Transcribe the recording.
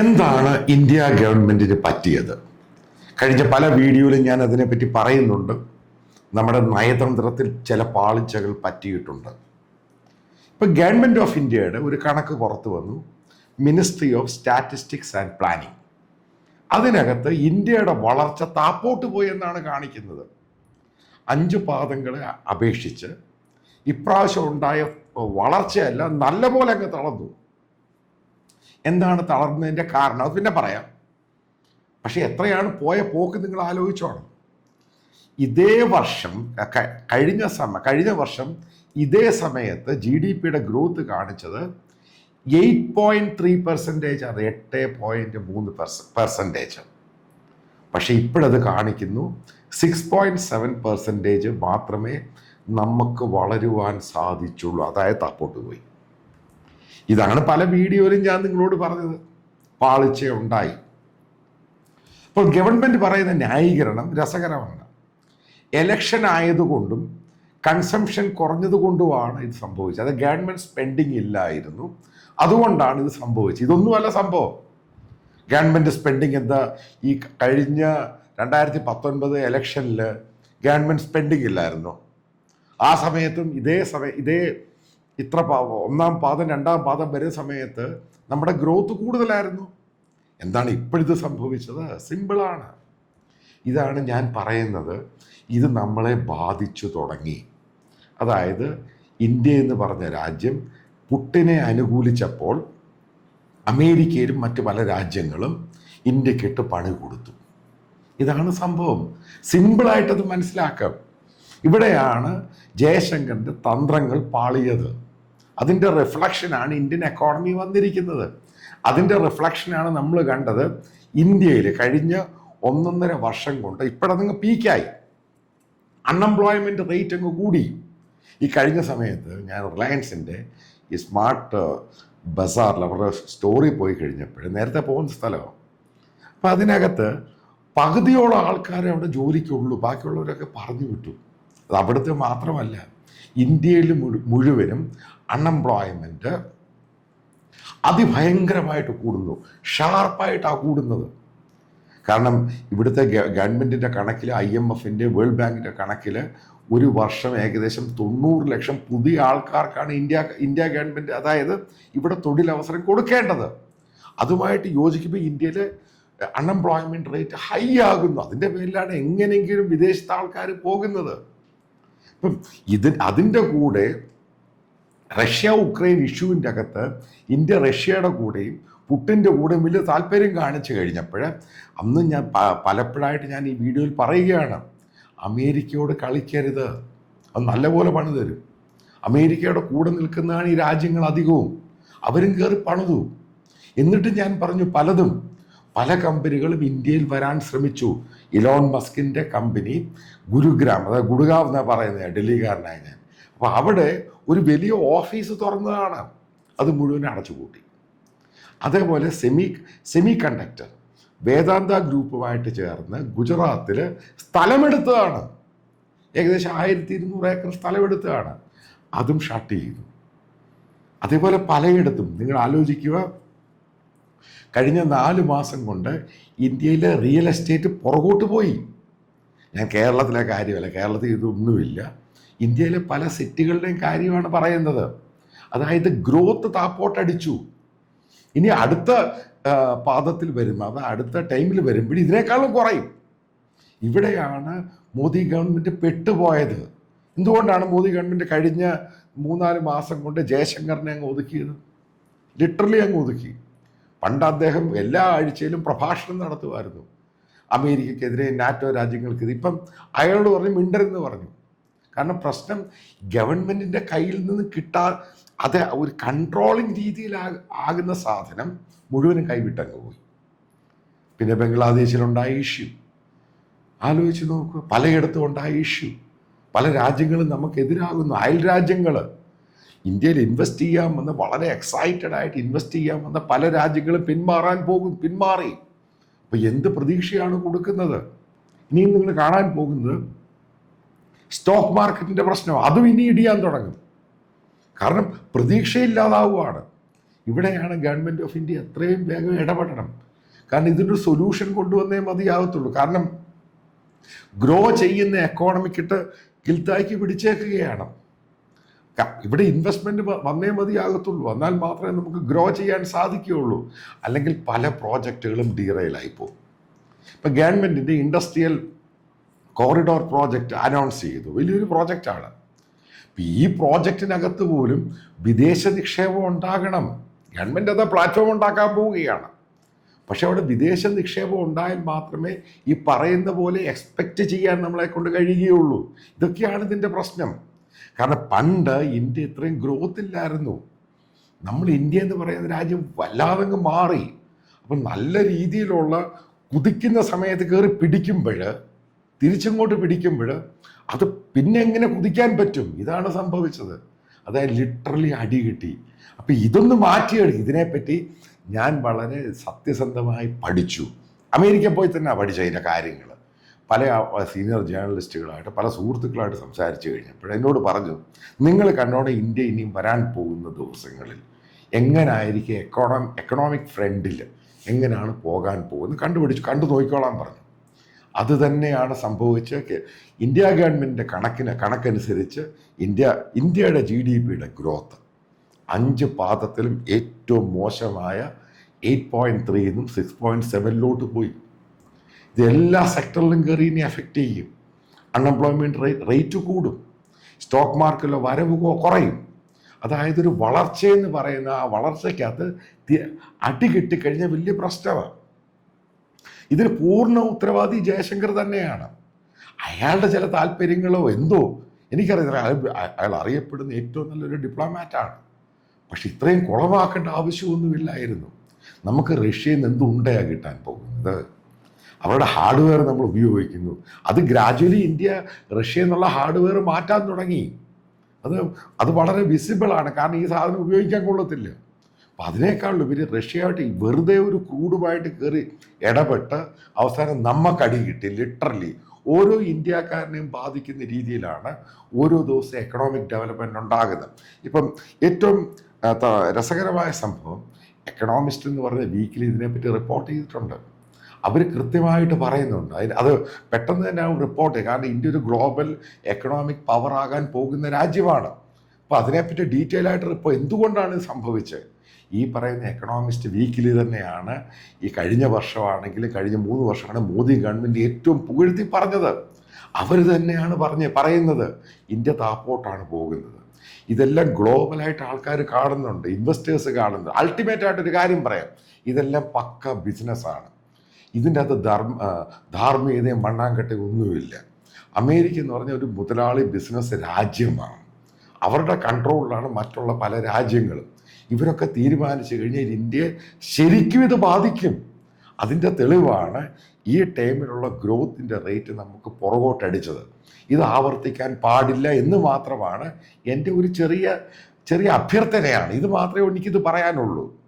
എന്താണ് ഇന്ത്യ ഗവൺമെന്റിന് പറ്റിയത്? കഴിഞ്ഞ പല വീഡിയോയിലും ഞാൻ അതിനെപ്പറ്റി പറയുന്നുണ്ട്. നമ്മുടെ നയതന്ത്രത്തിൽ ചില പാളിച്ചകൾ പറ്റിയിട്ടുണ്ട്. ഇപ്പം ഗവൺമെന്റ് ഓഫ് ഇന്ത്യയുടെ ഒരു കണക്ക് പുറത്തു വന്നു. Ministry of statistics and planning. അതിനകത്ത് ഇന്ത്യയുടെ വളർച്ച താപ്പോട്ട് പോയി എന്നാണ് കാണിക്കുന്നത്. അഞ്ച് പാദങ്ങളെ അപേക്ഷിച്ച് ഇപ്രാവശ്യം ഉണ്ടായ വളർച്ചയല്ല നല്ല പോലെ അങ്ങ് തളർന്നു. എന്താണ് തളർന്നതിന്റെ കാരണം? അത് പിന്നെ പറയാം. പക്ഷെ എത്രയാണ് പോയ പോക്ക് നിങ്ങൾ ആലോചിച്ചോണം ഇതേ വർഷം കഴിഞ്ഞ സമ കഴിഞ്ഞ വർഷം ഇതേ സമയത്ത് ജി ഡി പിയുടെ ഗ്രോത്ത് കാണിച്ചത് എയ്റ്റ് പോയിന്റ് ത്രീ പെർസെന്റേജ് ആണ്. എട്ട് പോയിന്റ് മൂന്ന് പെർസെന്റേജ് പക്ഷെ ഇപ്പോഴത് കാണിക്കുന്നു സിക്സ് പോയിന്റ് സെവൻ പെർസെന്റേജ് മാത്രമേ നമുക്ക് വളരുവാൻ സാധിച്ചുള്ളൂ. അതായത് താപ്പോട്ട് പോയി. ഇതാണ് പല വീഡിയോയിലും ഞാൻ നിങ്ങളോട് പറഞ്ഞത്. പാളിച്ച ഉണ്ടായി. അപ്പോൾ ഗവൺമെന്റ് പറയുന്ന ന്യായീകരണം രസകരമാണ്. എലക്ഷൻ ആയതുകൊണ്ടും കൺസംഷൻ കുറഞ്ഞതുകൊണ്ടുമാണ് ഇത് സംഭവിച്ചത്. അത് ഗവൺമെന്റ് സ്പെൻഡിങ് ഇല്ലായിരുന്നു. അതുകൊണ്ടാണ് ഇത് സംഭവിച്ചത്. ഇതൊന്നുമല്ല സംഭവം. ഗവൺമെന്റ് സ്പെൻഡിങ് എന്താ? ഈ കഴിഞ്ഞ രണ്ടായിരത്തി പത്തൊൻപത് ഇലക്ഷനിൽ ഗവൺമെന്റ് സ്പെൻഡിങ് ഇല്ലായിരുന്നു. ആ സമയത്തും ഇതേ സമയം ഇതേ ഇത്ര ഒന്നാം പാദം രണ്ടാം പാദം വരെ സമയത്ത് നമ്മുടെ ഗ്രോത്ത് കൂടുതലായിരുന്നു. എന്താണ് ഇപ്പോഴിത് സംഭവിച്ചത്? സിമ്പിളാണ് ഇതാണ് ഞാൻ പറയുന്നത്. ഇത് നമ്മളെ ബാധിച്ചു തുടങ്ങി. അതായത് ഇന്ത്യ എന്ന് പറഞ്ഞ രാജ്യം പുട്ടിനെ അനുകൂലിച്ചപ്പോൾ അമേരിക്കയിലും മറ്റ് പല രാജ്യങ്ങളും ഇന്ത്യക്കിട്ട് പണി കൊടുത്തു. ഇതാണ് സംഭവം. സിമ്പിളായിട്ടത് മനസ്സിലാക്കാം. ഇവിടെയാണ് ജയശങ്കറിന്റെ തന്ത്രങ്ങൾ പാളിയത്. അതിന്റെ റിഫ്ലക്ഷനാണ് ഇന്ത്യൻ എക്കോണമി വന്നിരിക്കുന്നത്. അതിന്റെ റിഫ്ലക്ഷനാണ് നമ്മൾ കണ്ടത് ഇന്ത്യയിൽ കഴിഞ്ഞ ഒന്നൊന്നര വർഷം കൊണ്ട് ഇപ്പോഴതങ്ങ് പീക്കായി. അൺഎംപ്ലോയ്മെന്റ് റേറ്റ് അങ്ങ് കൂടി. ഈ കഴിഞ്ഞ സമയത്ത് ഞാൻ റിലയൻസിന്റെ ഈ സ്മാർട്ട് ബസാറിൽ അവരുടെ സ്റ്റോറി പോയി കഴിഞ്ഞപ്പോൾ നേരത്തെ പോകുന്ന സ്ഥലമാണ് അപ്പം അതിനകത്ത് പകുതിയോളം ആൾക്കാരെ അവിടെ ജോലിക്കുള്ളൂ ബാക്കിയുള്ളവരൊക്കെ പറഞ്ഞു വിട്ടു. അത് അവിടുത്തെ മാത്രമല്ല. ഇന്ത്യയിൽ മുഴുവനും അൺഎംപ്ലോയ്മെന്റ് അതിഭയങ്കരമായിട്ട് കൂടുന്നു. ഷാർപ്പായിട്ടാണ് കൂടുന്നത്. കാരണം ഇവിടുത്തെ ഗവൺമെന്റിന്റെ കണക്കിൽ ഐ എം എഫിന്റെ വേൾഡ് ബാങ്കിന്റെ കണക്കിൽ ഒരു വർഷം ഏകദേശം തൊണ്ണൂറ് ലക്ഷം പുതിയ ആൾക്കാർക്കാണ് ഇന്ത്യ ഇന്ത്യ ഗവൺമെന്റ് അതായത് ഇവിടെ തൊഴിലവസരം കൊടുക്കേണ്ടത്. അതുമായിട്ട് യോജിക്കുമ്പോൾ ഇന്ത്യയിൽ അൺഎംപ്ലോയ്മെന്റ് റേറ്റ് ഹൈ ആകുന്നു. അതിന്റെ പേരിലാണ് എങ്ങനെയെങ്കിലും വിദേശത്തെ ആൾക്കാർ പോകുന്നത്. ഇത് അതിന്റെ കൂടെ റഷ്യ ഉക്രൈൻ ഇഷ്യൂവിന്റെ അകത്ത് ഇന്ത്യ റഷ്യയുടെ കൂടെയും പുട്ടിന്റെ കൂടെയും വലിയ താല്പര്യം കാണിച്ചു കഴിഞ്ഞപ്പോൾ അന്ന് ഞാൻ പലപ്പോഴായിട്ട് ഞാൻ ഈ വീഡിയോയിൽ പറയുകയാണ് അമേരിക്കയോട് കളിക്കരുത്. അത് നല്ലപോലെ പണി തരും. അമേരിക്കയുടെ കൂടെ നിൽക്കുന്നതാണ് ഈ രാജ്യങ്ങൾ അധികവും. അവരും കയറി പണിതു. എന്നിട്ട് ഞാൻ പറഞ്ഞു പലതും. പല കമ്പനികളും ഇന്ത്യയിൽ വരാൻ ശ്രമിച്ചു. ഇലോൺ മസ്കിന്റെ കമ്പനി ഗുരുഗ്രാം അതായത് ഗുഡ്ഗാവ് എന്നാണ് പറയുന്നത് ഡൽഹിക്കാരനായ ഞാൻ. അപ്പോൾ അവിടെ ഒരു വലിയ ഓഫീസ് തുറന്നതാണ്. അത് മുഴുവൻ അടച്ചുപൂട്ടി. അതേപോലെ സെമി സെമി കണ്ടക്ടർ വേദാന്ത ഗ്രൂപ്പുമായിട്ട് ചേർന്ന് ഗുജറാത്തിൽ സ്ഥലമെടുത്തതാണ്. ഏകദേശം ആയിരത്തി ഇരുന്നൂറ് ഏക്കർ സ്ഥലമെടുത്തതാണ്. അതും ഷട്ട് ചെയ്തു. അതേപോലെ പലയിടത്തും നിങ്ങൾ ആലോചിക്കുക കഴിഞ്ഞ നാല് മാസം കൊണ്ട് ഇന്ത്യയിലെ റിയൽ എസ്റ്റേറ്റ് പുറകോട്ട് പോയി. ഞാൻ കേരളത്തിലെ കാര്യമല്ല കേരളത്തിൽ ഇതൊന്നുമില്ല. ഇന്ത്യയിലെ പല സിറ്റികളുടെയും കാര്യമാണ് പറയുന്നത്. അതായത് ഗ്രോത്ത് താപ്പോട്ടടിച്ചു ഇനി അടുത്ത പാദത്തിൽ വരുമ്പോൾ അത് അടുത്ത ടൈമിൽ വരുമ്പോൾ ഇതിനേക്കാളും കുറയും. ഇവിടെയാണ് മോദി ഗവൺമെന്റ് പെട്ടുപോയത്. എന്തുകൊണ്ടാണ് മോദി ഗവൺമെന്റ് കഴിഞ്ഞ മൂന്നാൽ മാസം കൊണ്ട് ജയശങ്കറിനെ അങ്ങ് ഒതുക്കിയത്? ലിറ്ററലി അങ്ങ് ഒതുക്കി. പണ്ട് അദ്ദേഹം എല്ലാ ആഴ്ചയിലും പ്രഭാഷണം നടത്തുമായിരുന്നു. അമേരിക്കക്കെതിരെ നാറ്റോ രാജ്യങ്ങൾക്കെതിരെ. ഇപ്പം അയാളോട് പറഞ്ഞു മിണ്ടരെന്ന് പറഞ്ഞു. കാരണം പ്രശ്നം ഗവൺമെന്റിന്റെ കയ്യിൽ നിന്ന് കിട്ടാ അത് ഒരു കൺട്രോളിങ് രീതിയിൽ ആകുന്ന സാധനം മുഴുവനും കൈവിട്ടങ്ങ് പോയി. പിന്നെ ബംഗ്ലാദേശിലുണ്ടായ ഇഷ്യൂ. ആലോചിച്ച് നോക്കുക പലയിടത്തും ഉണ്ടായ ഇഷ്യൂ. പല രാജ്യങ്ങളും നമുക്കെതിരാകുന്നു. അയൽ രാജ്യങ്ങൾ ഇന്ത്യയിൽ ഇൻവെസ്റ്റ് ചെയ്യാമെന്ന് വളരെ എക്സൈറ്റഡ് ആയിട്ട് ഇൻവെസ്റ്റ് ചെയ്യാമെന്ന് പല രാജ്യങ്ങളും പിന്മാറാൻ പോകും പിന്മാറി. അപ്പോൾ എന്ത് പ്രതീക്ഷയാണ് കൊടുക്കുന്നത്? ഇനിയും നിങ്ങൾ കാണാൻ പോകുന്നത് സ്റ്റോക്ക് മാർക്കറ്റിന്റെ പ്രശ്നം അതും ഇനി ഇടിയാൻ തുടങ്ങും. കാരണം പ്രതീക്ഷയില്ലാതാവുകയാണ് ഇവിടെയാണ് ഗവൺമെന്റ് ഓഫ് ഇന്ത്യ എത്രയും വേഗം ഇടപെടണം. കാരണം ഇതിനൊരു സൊല്യൂഷൻ കൊണ്ടുവന്നേ മതിയാകത്തുള്ളൂ. കാരണം ഗ്രോ ചെയ്യുന്ന എക്കോണമിക്കിട്ട് കിൽത്താക്കി പിടിച്ചേക്കുകയാണ്. ഇവിടെ ഇൻവെസ്റ്റ്മെന്റ് വന്നേ മതിയാകത്തുള്ളൂ. എന്നാൽ മാത്രമേ നമുക്ക് ഗ്രോ ചെയ്യാൻ സാധിക്കുകയുള്ളൂ. അല്ലെങ്കിൽ പല പ്രോജക്റ്റുകളും ഡീറെയിലായി പോകും. ഇപ്പം ഗവൺമെന്റിന്റെ ഇൻഡസ്ട്രിയൽ കോറിഡോർ പ്രോജക്റ്റ് അനൗൺസ് ചെയ്തു. വലിയൊരു പ്രോജക്റ്റാണ് ഈ പ്രോജക്റ്റിനകത്ത് പോലും വിദേശ നിക്ഷേപം ഉണ്ടാകണം. ഗവൺമെന്റ് അത് പ്ലാറ്റ്ഫോം ഉണ്ടാക്കാൻ പോവുകയാണ്. പക്ഷെ അവിടെ വിദേശ നിക്ഷേപം ഉണ്ടായാൽ മാത്രമേ ഈ പറയുന്ന പോലെ എക്സ്പെക്റ്റ് ചെയ്യാൻ നമ്മളെ കൊണ്ട് കഴിയുകയുള്ളൂ. ഇതൊക്കെയാണ് ഇതിന്റെ പ്രശ്നം. കാരണം പണ്ട് ഇന്ത്യ ഇത്രയും ഗ്രോത്ത് ഇല്ലായിരുന്നു. നമ്മൾ ഇന്ത്യ എന്ന് പറയുന്ന രാജ്യം വല്ലാതങ്ങ് മാറി. അപ്പം നല്ല രീതിയിലുള്ള കുതിക്കുന്ന സമയത്ത് കയറി പിടിക്കുമ്പോൾ തിരിച്ചങ്ങോട്ട് പിടിക്കുമ്പോൾ അത് പിന്നെ എങ്ങനെ കുതിക്കാൻ പറ്റും? ഇതാണ് സംഭവിച്ചത്. അതായത് ലിറ്ററലി അടി കിട്ടി. അപ്പം ഇതൊന്ന് മാറ്റിയെടുക്കും ഇതിനെപ്പറ്റി ഞാൻ വളരെ സത്യസന്ധമായി പഠിച്ചു. അമേരിക്ക പോയി തന്നെ പഠിച്ച അതിന്റെ കാര്യങ്ങൾ. പല സീനിയർ ജേർണലിസ്റ്റുകളായിട്ട് പല സുഹൃത്തുക്കളായിട്ട് സംസാരിച്ചു കഴിഞ്ഞപ്പോൾ എന്നോട് പറഞ്ഞു നിങ്ങൾ കണ്ടോടെ ഇന്ത്യ ഇനിയും വരാൻ പോകുന്ന ദിവസങ്ങളിൽ എങ്ങനായിരിക്കും എക്കോണോ എക്കണോമിക് ഫ്രണ്ടിൽ എങ്ങനെയാണ് പോകാൻ പോകുന്നത്? കണ്ടുപിടിച്ചു കണ്ടു നോക്കിക്കോളാൻ പറഞ്ഞു. അത് തന്നെയാണ് സംഭവിച്ച ഇന്ത്യ ഗവൺമെന്റിന്റെ കണക്കിന് കണക്കനുസരിച്ച് ഇന്ത്യ ഇന്ത്യയുടെ ജി ഡി പിയുടെ ഗ്രോത്ത് അഞ്ച് പാദത്തിലും ഏറ്റവും മോശമായ എയ്റ്റ് പോയിന്റ് ത്രീന്നും സിക്സ് പോയിന്റ് സെവനിലോട്ട് പോയി. ഇത് എല്ലാ സെക്ടറിലും കയറി ഇനി എഫക്റ്റ് ചെയ്യും. അൺഎംപ്ലോയ്മെന്റ് റേറ്റ് കൂടും. സ്റ്റോക്ക് മാർക്കറ്റിലെ വരവ് കൊ- കുറയും. അതായത് ഒരു വളർച്ചയെന്ന് പറയുന്ന ആ വളർച്ചയ്ക്കകത്ത് അടി കിട്ടിക്കഴിഞ്ഞാൽ വലിയ പ്രശ്നമാണ് ഇതിന് പൂർണ ഉത്തരവാദി ജയശങ്കർ തന്നെയാണ്. അയാളുടെ ചില താല്പര്യങ്ങളോ എന്തോ എനിക്കറിയില്ല അയാൾ അറിയപ്പെടുന്ന ഏറ്റവും നല്ലൊരു ഡിപ്ലോമാറ്റാണ് പക്ഷെ ഇത്രയും കുളമാക്കേണ്ട ആവശ്യമൊന്നുമില്ലായിരുന്നു. നമുക്ക് റഷ്യയിൽ നിന്ന് എന്തുണ്ടയാ കിട്ടാൻ പോകുന്നത്? അവരുടെ ഹാർഡ്വെയർ നമ്മൾ ഉപയോഗിക്കുന്നു. അത് ഗ്രാജ്വലി ഇന്ത്യ റഷ്യ എന്നുള്ള ഹാർഡ്വെയർ മാറ്റാൻ തുടങ്ങി. അത് അത് വളരെ വിസിബിളാണ് കാരണം ഈ സാധനം ഉപയോഗിക്കാൻ കൊള്ളത്തില്ല. അപ്പം അതിനേക്കാളുപരി റഷ്യയായിട്ട് വെറുതെ ഒരു ക്രൂഡുമായിട്ട് കയറി ഇടപെട്ട് അവസാനം നമ്മക്കടി കിട്ടി ലിറ്ററലി ഓരോ ഇന്ത്യക്കാരനെയും ബാധിക്കുന്ന രീതിയിലാണ് ഓരോ ദിവസം എക്കണോമിക് ഡെവലപ്മെന്റ് ഉണ്ടാകുന്നത്. ഇപ്പം ഏറ്റവും രസകരമായ സംഭവം എക്കണോമിസ്റ്റ് എന്ന് പറഞ്ഞ വീക്കിലി ഇതിനെപ്പറ്റി റിപ്പോർട്ട് ചെയ്തിട്ടുണ്ട്. അവർ കൃത്യമായിട്ട് പറയുന്നുണ്ട്. അതിന് അത് പെട്ടെന്ന് തന്നെ റിപ്പോർട്ട് കാരണം ഇന്ത്യ ഒരു ഗ്ലോബൽ എക്കണോമിക് പവർ ആകാൻ പോകുന്ന രാജ്യമാണ്. അപ്പോൾ അതിനെപ്പറ്റി ഡീറ്റെയിൽ ആയിട്ട് റിപ്പോർട്ട് എന്തുകൊണ്ടാണ് സംഭവിച്ചത്? ഈ പറയുന്ന എക്കണോമിസ്റ്റ് വീക്കിലി തന്നെയാണ് ഈ കഴിഞ്ഞ വർഷമാണെങ്കിലും കഴിഞ്ഞ മൂന്ന് വർഷമാണ് മോദി ഗവൺമെന്റ് ഏറ്റവും പുകഴ്ത്തി പറഞ്ഞത്. അവർ തന്നെയാണ് പറഞ്ഞ് പറയുന്നത് ഇന്ത്യ താപ്പോട്ടാണ് പോകുന്നത്. ഇതെല്ലാം ഗ്ലോബലായിട്ട് ആൾക്കാർ കാണുന്നുണ്ട് ഇൻവെസ്റ്റേഴ്സ് കാണുന്നുണ്ട്. അൾട്ടിമേറ്റ് ആയിട്ടൊരു കാര്യം പറയാം. ഇതെല്ലാം പക്ക ബിസിനസ്സാണ് ഇതിന്റെ അകത്ത് ധർമ്മ ധാർമ്മികതയും മണ്ണാങ്കട്ടയും ഒന്നുമില്ല. അമേരിക്ക എന്ന് പറഞ്ഞ ഒരു മുതലാളി ബിസിനസ് രാജ്യമാണ്. അവരുടെ കൺട്രോളിലാണ് മറ്റുള്ള പല രാജ്യങ്ങളും. ഇവരൊക്കെ തീരുമാനിച്ചു കഴിഞ്ഞാൽ ഇന്ത്യയെ ശരിക്കും ഇത് ബാധിക്കും. അതിന്റെ തെളിവാണ് ഈ ടൈമിലുള്ള ഗ്രോത്തിന്റെ റേറ്റ് നമുക്ക് പുറകോട്ടടിച്ചത്. ഇത് ആവർത്തിക്കാൻ പാടില്ല എന്ന് മാത്രമാണ് എന്റെ ഒരു ചെറിയ ചെറിയ അഭ്യർത്ഥനയാണ്. ഇത് മാത്രമേ എനിക്കിത് പറയാനുള്ളൂ.